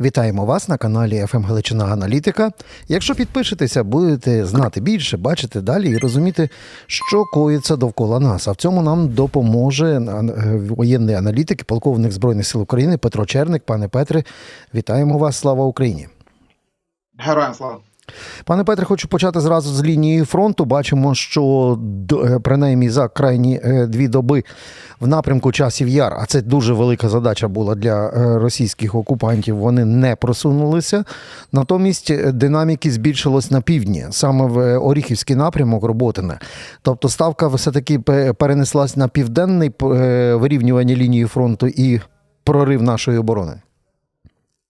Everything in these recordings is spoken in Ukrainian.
Вітаємо вас на каналі ФМ Галичина Аналітика. Якщо підпишетеся, будете знати більше, бачити далі і розуміти, що коїться довкола нас. А в цьому нам допоможе е, воєнний аналітик, полковник Збройних сил України Петро Черник. Пане Петре, вітаємо вас! Слава Україні! Героям слава. Пане Петре, хочу почати зразу з лінії фронту. Бачимо, що е, принаймні за крайні е, дві доби в напрямку часів яр, а це дуже велика задача була для е, російських окупантів. Вони не просунулися. Натомість динаміки збільшилось на півдні, саме в Оріхівський напрямок Роботине. Тобто ставка все-таки пе- перенеслась на південний вирівнювання лінії фронту і прорив нашої оборони.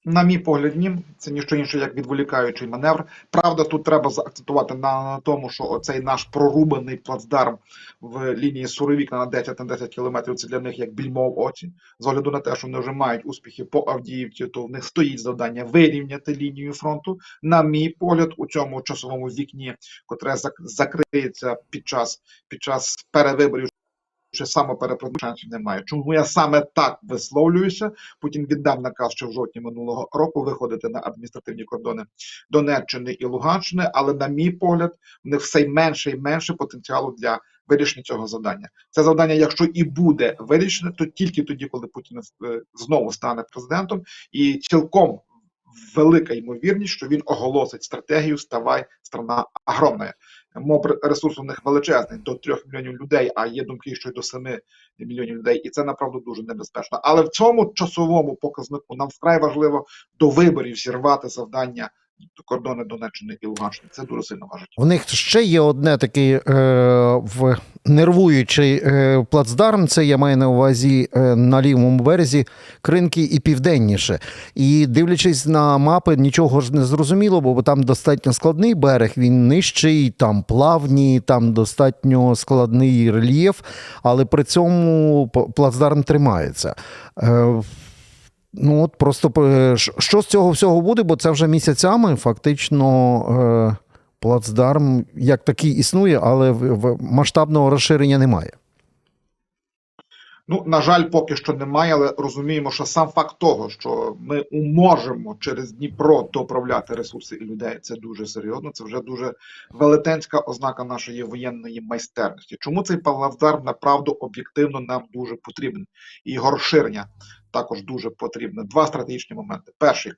На мій погляд, ні, це ніщо інше, як відволікаючий маневр. Правда, тут треба заакцентувати на, на тому, що оцей наш прорубаний плацдарм в лінії Суровікна на 10 на 10 кілометрів це для них як більмо в оці. З огляду на те, що вони вже мають успіхи по Авдіївці, то в них стоїть завдання вирівняти лінію фронту. На мій погляд, у цьому часовому вікні, котре зак- закриється під час під час перевиборів. Ще самоперепродажу шансів немає. Чому я саме так висловлююся? Путін віддав наказ ще в жовтні минулого року виходити на адміністративні кордони Донеччини і Луганщини, але, на мій погляд, в них все менше і менше потенціалу для вирішення цього завдання. Це завдання, якщо і буде вирішене, то тільки тоді, коли Путін е, знову стане президентом, і цілком велика ймовірність, що він оголосить стратегію Ставай страна огромна. Моб ресурс у них величезний до 3 мільйонів людей, а є думки, що й до 7 мільйонів людей, і це направду дуже небезпечно. Але в цьому часовому показнику нам вкрай важливо до виборів зірвати завдання кордони Донеччини і Луганщини. Це дуже сильно важить. В них ще є одне такий е, в нервуючий е, плацдарм. Це я маю на увазі е, на лівому березі Кринки і південніше. І дивлячись на мапи, нічого ж не зрозуміло, бо там достатньо складний берег. Він нижчий, там плавні, там достатньо складний рельєф, але при цьому плацдарм тримається. Е, Ну от просто е, що- з цього всього буде, бо це вже місяцями фактично е, плацдарм як такий існує, але масштабного розширення немає. Ну, на жаль, поки що немає, але розуміємо, що сам факт того, що ми можемо через Дніпро доправляти ресурси і людей, це дуже серйозно. Це вже дуже велетенська ознака нашої воєнної майстерності. Чому цей плацдарм направду об'єктивно нам дуже потрібен? І його розширення також дуже потрібне. Два стратегічні моменти. Перший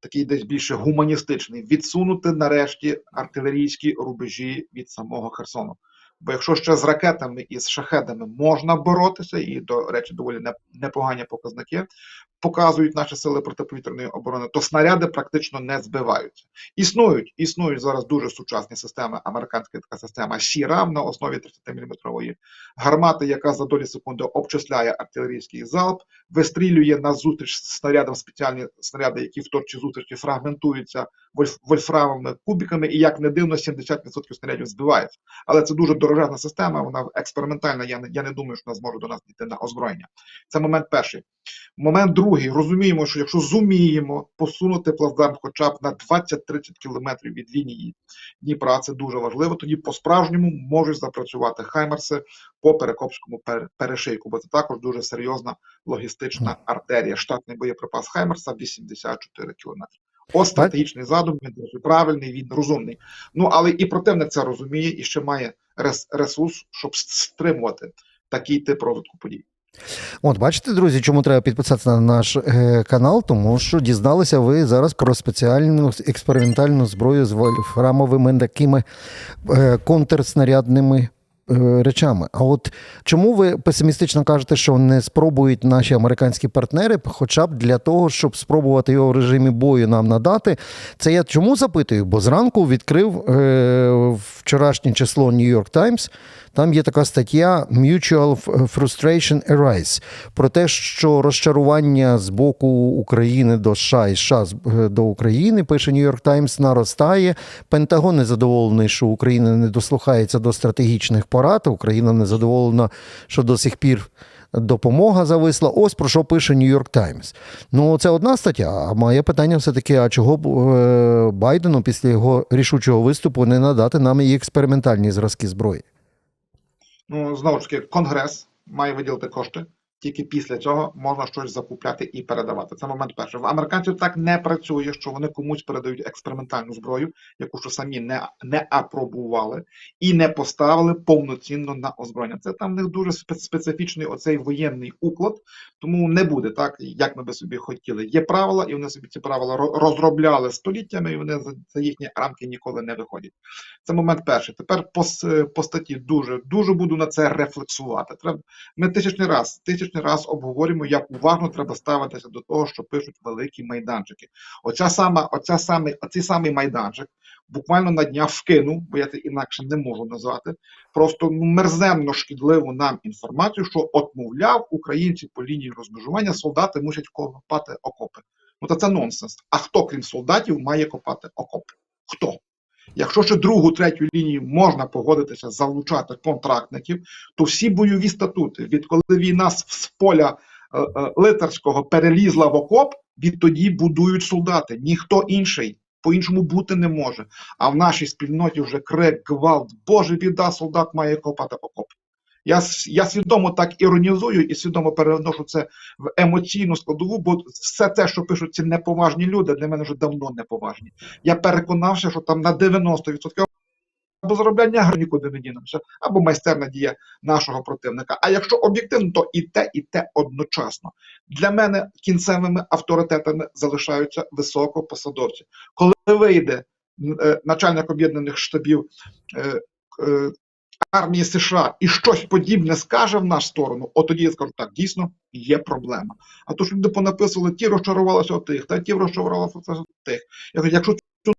такий десь більше гуманістичний відсунути нарешті артилерійські рубежі від самого Херсону. Бо якщо ще з ракетами і з шахедами можна боротися, і, до речі, доволі не- непогані показники показують наші сили протиповітряної оборони, то снаряди практично не збиваються. Існують, існують зараз дуже сучасні системи. Американська така система СІРАМ на основі 30-мм гармати, яка за долі секунди обчисляє артилерійський залп, вистрілює на зустріч з снарядом спеціальні снаряди, які в точці зустрічі фрагментуються вольф- вольфрамовими кубиками, і як не дивно, 70% снарядів збивається. Але це дуже дорожезна система, вона експериментальна. Я не, я не думаю, що вона зможе до нас дійти на озброєння. Це момент перший. Момент другий. Розуміємо, що якщо зуміємо посунути плацдарм хоча б на 20-30 кілометрів від лінії Дніпра, це дуже важливо. Тоді по-справжньому можуть запрацювати хаймерси по Перекопському пер- перешийку, бо це також дуже серйозна логістична артерія. Штатний боєприпас Хаймерса 84 кілометри. Ось стратегічний задум, він дуже правильний, він розумний. Ну але і противник це розуміє і ще має рес- ресурс, щоб стримувати такий тип розвитку подій. От, бачите, друзі, чому треба підписатися на наш е, канал, тому що дізналися ви зараз про спеціальну експериментальну зброю з вольфрамовими такими е, контрснарядними. е, Речами, а от чому ви песимістично кажете, що не спробують наші американські партнери, хоча б для того, щоб спробувати його в режимі бою нам надати? Це я чому запитую? Бо зранку відкрив е, вчорашнє число New York Times, Там є така стаття Mutual Frustration Arise про те, що розчарування з боку України до США і США е, до України, пише York Times, наростає. Пентагон незадоволений, що Україна не дослухається до стратегічних порад. Україна незадоволена, що до сих пір. Допомога зависла. Ось про що пише York Times. Ну, це одна стаття. А моє питання все-таки: а чого б е, Байдену після його рішучого виступу не надати нам і експериментальні зразки зброї? Ну знову ж таки, конгрес має виділити кошти Тільки після цього можна щось закупляти і передавати. Це момент перший. В американців так не працює, що вони комусь передають експериментальну зброю, яку що самі не, не апробували і не поставили повноцінно на озброєння. Це там в них дуже специфічний оцей воєнний уклад, тому не буде так, як ми би собі хотіли. Є правила, і вони собі ці правила розробляли століттями, і вони за, їхні рамки ніколи не виходять. Це момент перший. Тепер по, по статті дуже дуже буду на це рефлексувати. Треба ми тисячний раз, тисячний раз обговорюємо, як уважно треба ставитися до того, що пишуть великі майданчики. Оця сама, оця саме, оцей самий майданчик буквально на днях вкинув, бо я це інакше не можу назвати. Просто ну, мерзенно шкідливу нам інформацію, що от, мовляв, українці по лінії розмежування солдати мусять копати окопи. Ну та це нонсенс. А хто, крім солдатів, має копати окопи? Хто? Якщо ще другу, третю лінію можна погодитися залучати контрактників, то всі бойові статути, відколи війна з поля е, е, перелізла в окоп, відтоді будують солдати. Ніхто інший по-іншому бути не може. А в нашій спільноті вже крик, гвалт, Боже, біда, солдат має копати окоп. Я, я свідомо так іронізую і свідомо переношу це в емоційну складову, бо все те, що пишуть ці неповажні люди, для мене вже давно неповажні. Я переконався, що там на 90% або заробляння грошей нікуди не дінемося, або майстерна дія нашого противника. А якщо об'єктивно, то і те, і те одночасно. Для мене кінцевими авторитетами залишаються високопосадовці. Коли вийде е, начальник об'єднаних штабів е, е, армії США і щось подібне скаже в нашу сторону, от тоді я скажу, так, дійсно є проблема. А то, що люди понаписували, ті розчарувалися от тих, та ті розчарувалися от тих. Я кажу, якщо цю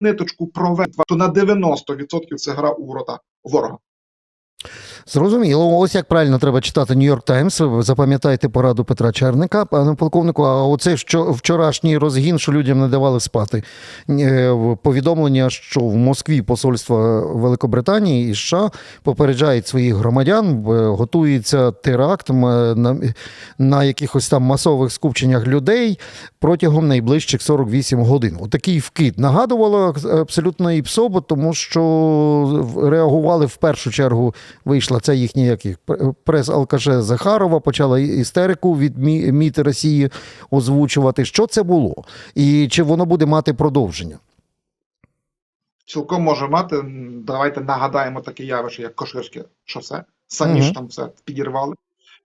ниточку провести, то на 90% це гра у ворота ворога. Зрозуміло, ось як правильно треба читати Нью-Йорк Таймс. Запам'ятайте пораду Петра Черника, пане полковнику. А оце що вчорашній розгін, що людям не давали спати. Е, Повідомлення, що в Москві посольство Великобританії і США попереджають своїх громадян, готується теракт на, на якихось там масових скупченнях людей протягом найближчих 48 годин. Отакий вкид нагадувало абсолютно і ПСО, бо тому що реагували в першу чергу. Вийшла ця їхня як їх, прес-алкаше Захарова, почала істерику від Мі- МІД Росії озвучувати. Що це було? І чи воно буде мати продовження? Цілком може мати. Давайте нагадаємо таке явище, як Коширське шосе. Самі угу. ж там все підірвали.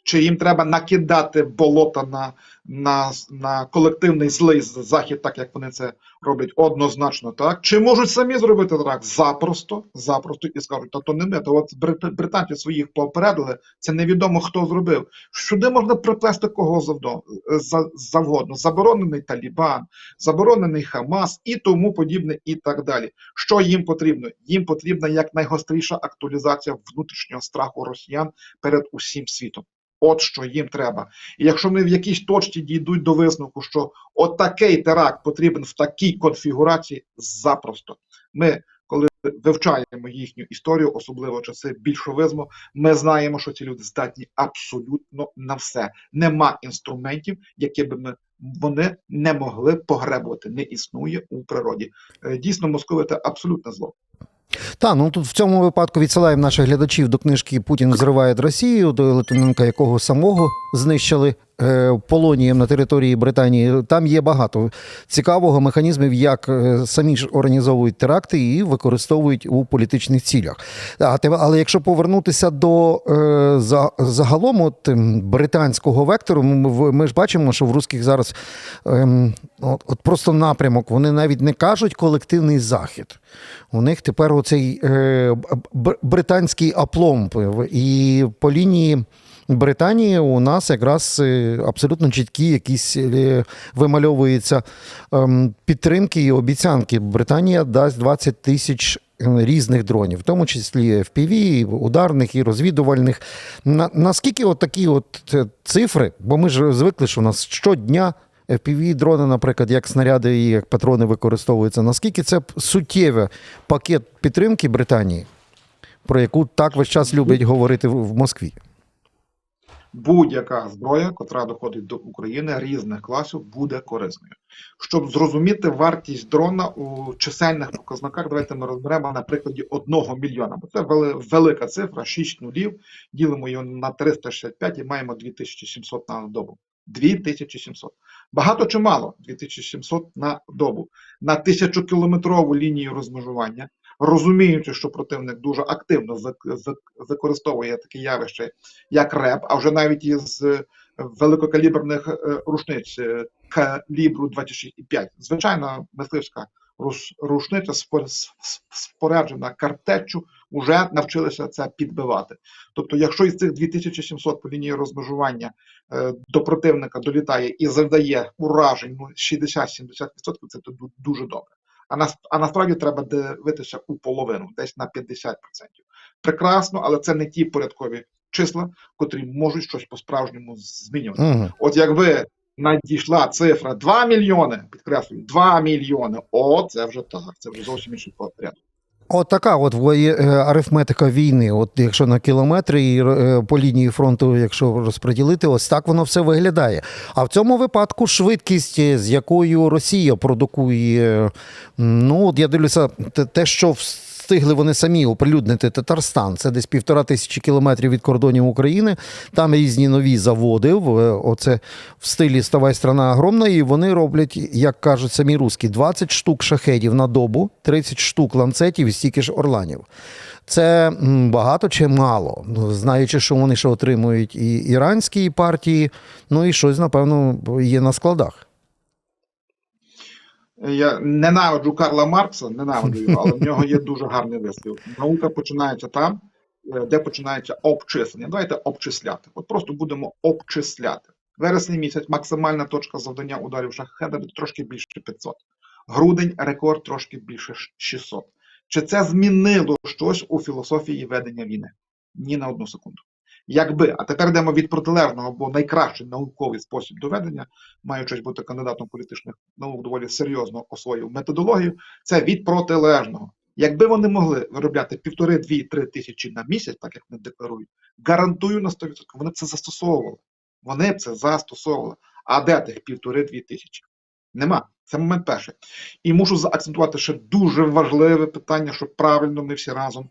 Чи їм треба накидати болота на, на, на колективний злий захід, так як вони це роблять однозначно, так? Чи можуть самі зробити так? Запросто, запросто і скажуть, та то не ми, то от брит- британці своїх попередили, це невідомо хто зробив. Сюди можна приплести кого завдо- завгодно. Заборонений Талібан, заборонений Хамас і тому подібне, і так далі. Що їм потрібно? Їм потрібна якнайгостріша актуалізація внутрішнього страху росіян перед усім світом. От що їм треба. І якщо вони в якійсь точці дійдуть до висновку, що отакий теракт потрібен в такій конфігурації, запросто. Ми, коли вивчаємо їхню історію, особливо часи більшовизму, ми знаємо, що ці люди здатні абсолютно на все. Нема інструментів, які би ми вони не могли погребувати. Не існує у природі. Е, Дійсно, московити абсолютне зло. Та ну тут в цьому випадку відсилаємо наших глядачів до книжки Путін зриває Росію, до Литвиненка, якого самого знищили полонієм на території Британії. Там є багато цікавого механізмів, як е, самі ж організовують теракти і використовують у політичних цілях. Але якщо повернутися до е, загалом от, ем, британського вектору, ми, ж бачимо, що в русських зараз ем, от, просто напрямок. Вони навіть не кажуть колективний захід. У них тепер оцей е, британський апломб. І по лінії Британії у нас якраз е, абсолютно чіткі якісь е, вимальовуються ем, підтримки і обіцянки. Британія дасть 20 тисяч е, різних дронів, в тому числі FPV, ударних і розвідувальних. На, наскільки от такі от е, цифри, бо ми ж звикли, що у нас щодня FPV дрони, наприклад, як снаряди і як патрони використовуються. Наскільки це суттєвий пакет підтримки Британії, про яку так весь час люблять говорити в в Москві? Будь-яка зброя, котра доходить до України різних класів, буде корисною. Щоб зрозуміти вартість дрона у чисельних показниках, давайте ми розберемо на прикладі 1 мільйона. Бо це велика цифра, 6 нулів, ділимо його на 365 і маємо 2700 на добу. 2700. Багато чи мало? 2700 на добу. На тисячокілометрову лінію розмежування, розуміючи, що противник дуже активно вик- вик- використовує таке явище, як РЕП, а вже навіть із е, великокаліберних е, рушниць е, калібру 26,5. Звичайна мисливська рушниця споряджена картеччю, вже навчилися це підбивати. Тобто, якщо із цих 2700 по лінії розмежування до противника долітає і завдає уражень ну, 60-70%, це ду- дуже добре. А, нас, а насправді треба дивитися у половину, десь на 50%. Прекрасно, але це не ті порядкові числа, котрі можуть щось по-справжньому змінювати. Угу. От якби надійшла цифра 2 мільйони, підкреслюю, 2 мільйони, о, це вже так, це вже зовсім інший порядок. От така от е, арифметика війни. От якщо на кілометри і е, по лінії фронту, якщо розподілити, ось так воно все виглядає. А в цьому випадку швидкість, е, з якою Росія продукує, ну от я дивлюся, те- що що встигли вони самі оприлюднити Татарстан, це десь півтора тисячі кілометрів від кордонів України. Там різні нові заводи. е, Оце в стилі Ставай страна огромна, і вони роблять, як кажуть самі русські, 20 штук шахедів на добу, 30 штук ланцетів і стільки ж орланів. Це багато чи мало, Ну, знаючи, що вони ще отримують і іранські партії, ну і щось, напевно, є на складах. Я ненавиджу Карла Маркса, ненавиджу його, але в нього є дуже гарний вислів. Наука починається там, е, де починається обчислення. Давайте обчисляти. От просто будемо обчисляти. Вересень місяць максимальна точка завдання ударів шахеда трошки більше 500. Грудень рекорд трошки більше 600. Чи це змінило щось у філософії ведення війни? Ні на одну секунду. Якби, а тепер йдемо від протилежного, бо найкращий науковий спосіб доведення, маючись бути кандидатом політичних наук, доволі серйозно освоїв методологію, це від протилежного. Якби вони могли виробляти півтори, дві, три тисячі на місяць, так як вони декларують, гарантую на 100%, вони б це застосовували. Вони б це застосовували. А де тих півтори-дві тисячі? Нема. Це момент перший. І мушу заакцентувати ще дуже важливе питання, щоб правильно ми всі разом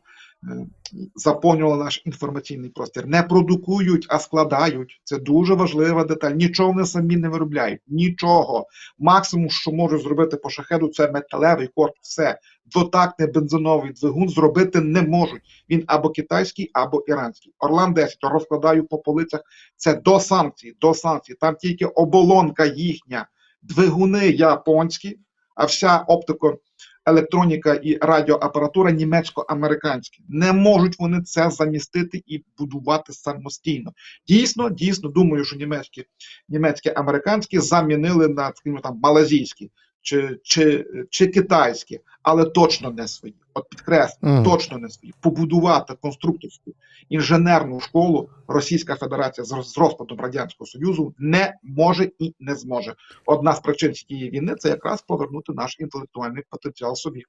заповнювали наш інформаційний простір. Не продукують, а складають. Це дуже важлива деталь. Нічого вони самі не виробляють. Нічого. Максимум, що можуть зробити по шахеду, це металевий корпус. Все. Дотактний бензиновий двигун зробити не можуть. Він або китайський, або іранський. Орлан 10 розкладаю по полицях. Це до санкцій, до санкцій. Там тільки оболонка їхня, двигуни японські, а вся оптико електроніка і радіоапаратура німецько-американські. Не можуть вони це замістити і будувати самостійно. Дійсно, дійсно, думаю, що німецькі, німецькі американські замінили на скажімо, там малазійські чи, чи, чи китайські, але точно не свої. От підкреслю, mm. точно не свої. Побудувати конструкторську інженерну школу Російська Федерація з з розпадом Радянського Союзу не може і не зможе. Одна з причин цієї війни це якраз повернути наш інтелектуальний потенціал собі.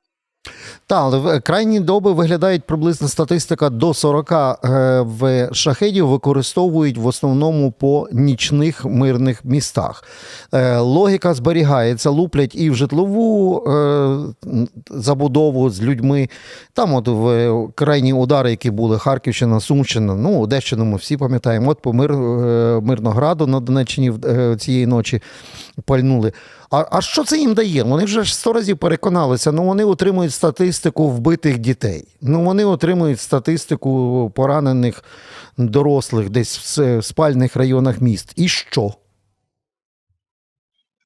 Так, але крайні доби виглядають приблизно статистика до 40 е, в шахедів використовують в основному по нічних мирних містах. Е, Логіка зберігається, луплять і в житлову е, забудову з людьми. Там, от в крайні удари, які були Харківщина, Сумщина, ну Одещину ми всі пам'ятаємо. От по мир, Мирнограду на Донеччині цієї ночі пальнули. А, а що це їм дає? Вони вже сто разів переконалися. Ну вони отримують статистику вбитих дітей. Ну вони отримують статистику поранених дорослих десь в спальних районах міст. І що?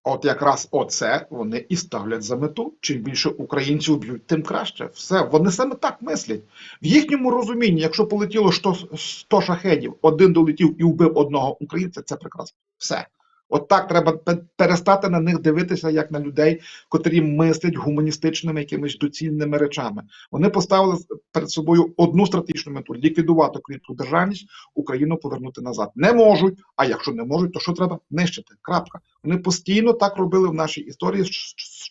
От якраз оце вони і ставлять за мету. Чим більше українців б'ють, тим краще. Все, вони саме так мислять. В їхньому розумінні, якщо полетіло 100, 100 шахедів, один долетів і вбив одного українця, це прекрасно. Все. От так треба перестати на них дивитися як на людей, котрі мислять гуманістичними якимись доцільними речами. Вони поставили перед собою одну стратегічну мету ліквідувати українську державність, Україну повернути назад. Не можуть. А якщо не можуть, то що треба нищити? Крапка. Вони постійно так робили в нашій історії з,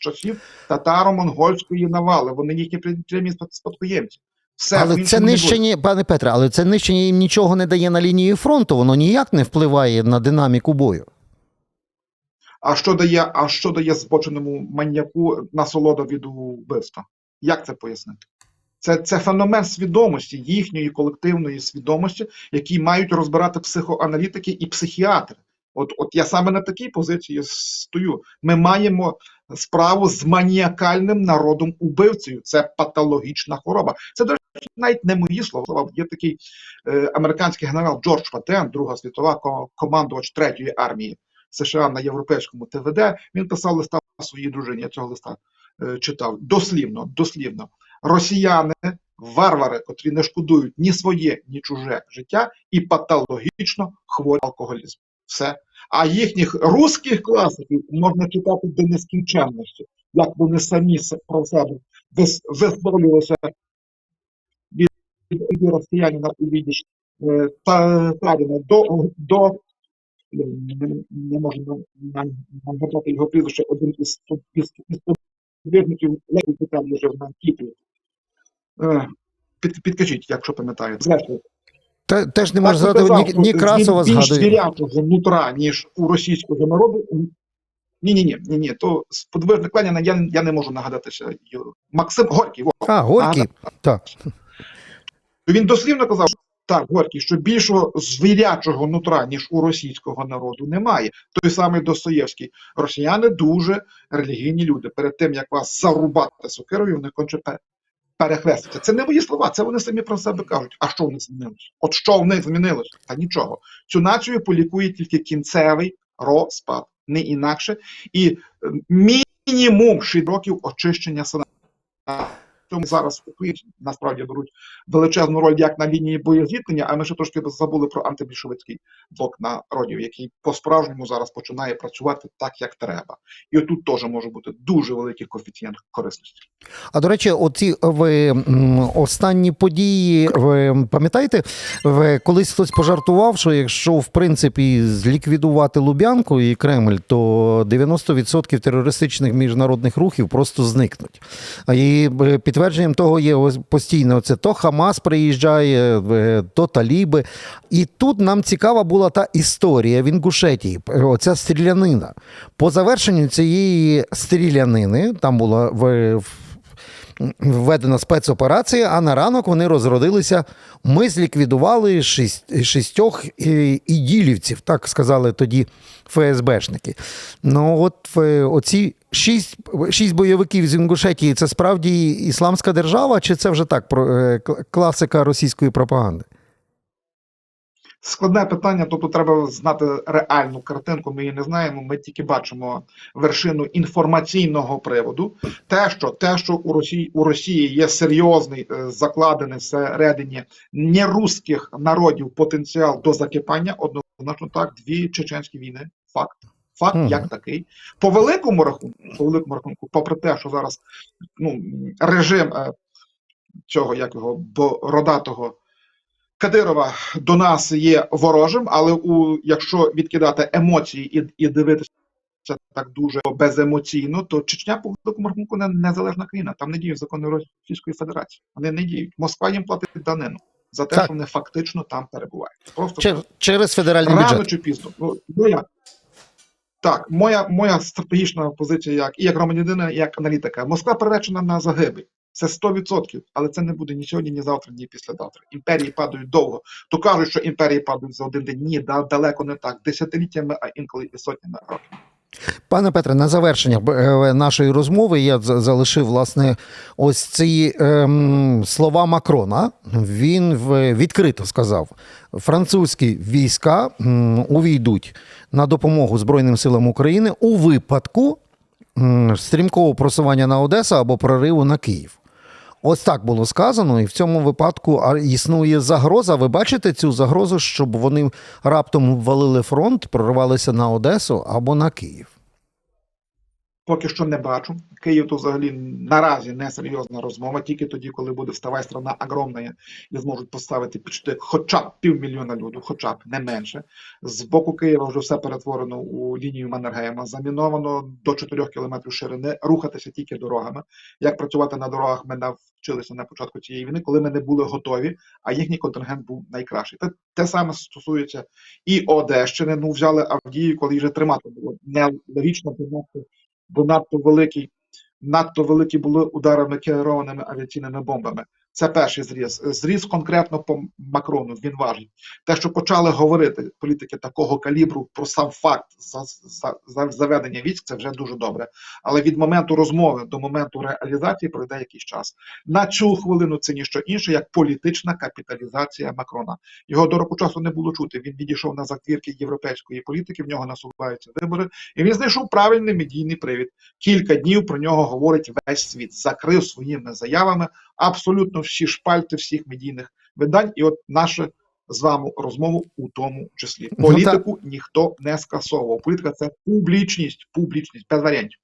часів татаро-монгольської навали. Вони їхні прямі спад- спадкоємці. Все але це нищення, пане Петре, але це нищення їм нічого не дає на лінії фронту, воно ніяк не впливає на динаміку бою. А що дає, а що дає збоченому маньяку насолода від вбивства? Як це пояснити? Це, це феномен свідомості, їхньої колективної свідомості, який мають розбирати психоаналітики і психіатри. От, от я саме на такій позиції стою. Ми маємо справу з маніакальним народом убивцею. Це патологічна хвороба. Це до речі, навіть не мої слова. Є такий е, американський генерал Джордж Патен, Друга світова командувач третьої армії США на європейському ТВД. Він писав листа своїй дружині. Я цього листа е, читав. Дослівно, дослівно. Росіяни, варвари, котрі не шкодують ні своє, ні чуже життя, і патологічно хворі алкоголізм. Все. А їхніх русських класиків можна читати до нескінченності, як вони самі про себе вис- від, росіянина у відіж е, та Таріна до, до не, не можу нам- нам його прізвище, один із сподвижників Леві Віталій жив на Кіпрі. Під, підкажіть, якщо пам'ятаєте. Зрештою, Те, теж не можу згадати, ні, Красова більш згадує. нутра, ніж у російського народу. Ні, ні, ні, ні, ні. То сподвижник Леніна я, я не можу нагадатися. Максим Горький. Во. А, Горький. Так. Він дослівно казав, що так, Горький, що більшого звірячого нутра, ніж у російського народу, немає. Той самий Достоєвський. Росіяни дуже релігійні люди. Перед тим, як вас зарубати сокирою, вони конче пе- перехрестяться. Це не мої слова, це вони самі про себе кажуть. А що в них змінилось? От що в них змінилось? Та нічого. Цю націю полікує тільки кінцевий розпад, не інакше. І мінімум 6 років очищення сенату. Тому зараз насправді беруть величезну роль як на лінії боєзіткнення, а ми ще трошки забули про антибільшовицький блок народів, який по-справжньому зараз починає працювати так, як треба. І отут теж може бути дуже великий коефіцієнт корисності. А до речі, оці ви останні події, ви пам'ятаєте, колись хтось пожартував, що якщо в принципі зліквідувати Лубянку і Кремль, то 90% терористичних міжнародних рухів просто зникнуть. І е, підтвердженням того є ось постійно це то Хамас приїжджає, е, то Таліби. І тут нам цікава була та історія в Інгушетії, оця стрілянина. По завершенню цієї стрілянини, там була в введена спецоперація, а на ранок вони розродилися. Ми зліквідували шість, шістьох е, іділівців, так сказали тоді ФСБшники. Ну, от е, оці шість, шість бойовиків з Інгушетії це справді ісламська держава, чи це вже так е, класика російської пропаганди? Складне питання, тобто треба знати реальну картинку. Ми її не знаємо. Ми тільки бачимо вершину інформаційного приводу. Те, що те, що у Росії у Росії є серйозний е, закладений всередині нерусських народів потенціал до закипання, однозначно так, дві чеченські війни. Факт. Факт Мгм. як такий. По великому рахунку, по великому рахунку, попри те, що зараз ну, режим е, цього як його бородатого Кадирова до нас є ворожим, але у якщо відкидати емоції і, і дивитися так дуже беземоційно, то Чечня по великому рахунку не незалежна країна. Там не діють закони Російської Федерації. Вони не діють. Москва їм платить данину за те, Так. що вони фактично там перебувають. Просто Чер- через федеральний рано бюджет. чи пізно. Ну, моя, так, моя, моя стратегічна позиція, як і як громадянина, і як аналітика. Москва приречена на загибель. Це 100%, але це не буде ні сьогодні, ні завтра, ні післязавтра. Імперії падають довго. То кажуть, що імперії падають за один день. Ні, да, далеко не так. Десятиліттями, а інколи і сотнями років. Пане Петре, на завершення е, нашої розмови я за- залишив власне ось ці ем, слова Макрона. Він в- відкрито сказав: французькі війська увійдуть на допомогу Збройним силам України у випадку стрімкого просування на Одесу або прориву на Київ. Ось так було сказано, і в цьому випадку існує загроза. Ви бачите цю загрозу, щоб вони раптом ввалили фронт, прорвалися на Одесу або на Київ. Поки що не бачу. Київ то взагалі наразі не серйозна розмова. Тільки тоді, коли буде вставай страна огромна і зможуть поставити почти хоча б півмільйона людей, хоча б не менше. З боку Києва вже все перетворено у лінію Маннергейма, заміновано до 4 кілометрів ширини, рухатися тільки дорогами. Як працювати на дорогах, ми навчилися на початку цієї війни, коли ми не були готові, а їхній контингент був найкращий. Те, те саме стосується і Одещини. Ну взяли Авдію, коли вже тримати було нелогічно, надто, бо надто великий. Надто великі були ударами керованими авіаційними бомбами. Це перший зріз. Зріз конкретно по Макрону. Він важить. Те, що почали говорити політики такого калібру про сам факт за, за, за заведення військ, це вже дуже добре. Але від моменту розмови до моменту реалізації пройде якийсь час. На цю хвилину це ніщо інше, як політична капіталізація Макрона. Його до року часу не було чути. Він відійшов на заквірки європейської політики. В нього насуваються вибори, і він знайшов правильний медійний привід. Кілька днів про нього говорить весь світ. Закрив своїми заявами абсолютно всі шпальти всіх медійних видань. І от наша з вами розмову у тому числі. Ну, Політику ніхто не скасовував. Політика це публічність, публічність без варіантів.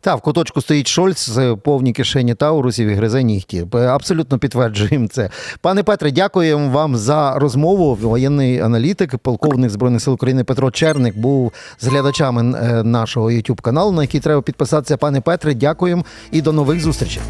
Та в куточку стоїть Шольц з повні кишені Таурусів і гризе нігті. Е, Абсолютно підтверджуємо це. Пане Петре, дякуємо вам за розмову. Воєнний аналітик, полковник збройних сил України Петро Черник був з глядачами е, нашого youtube каналу, на який треба підписатися. Пане Петре, дякуємо і до нових зустрічей.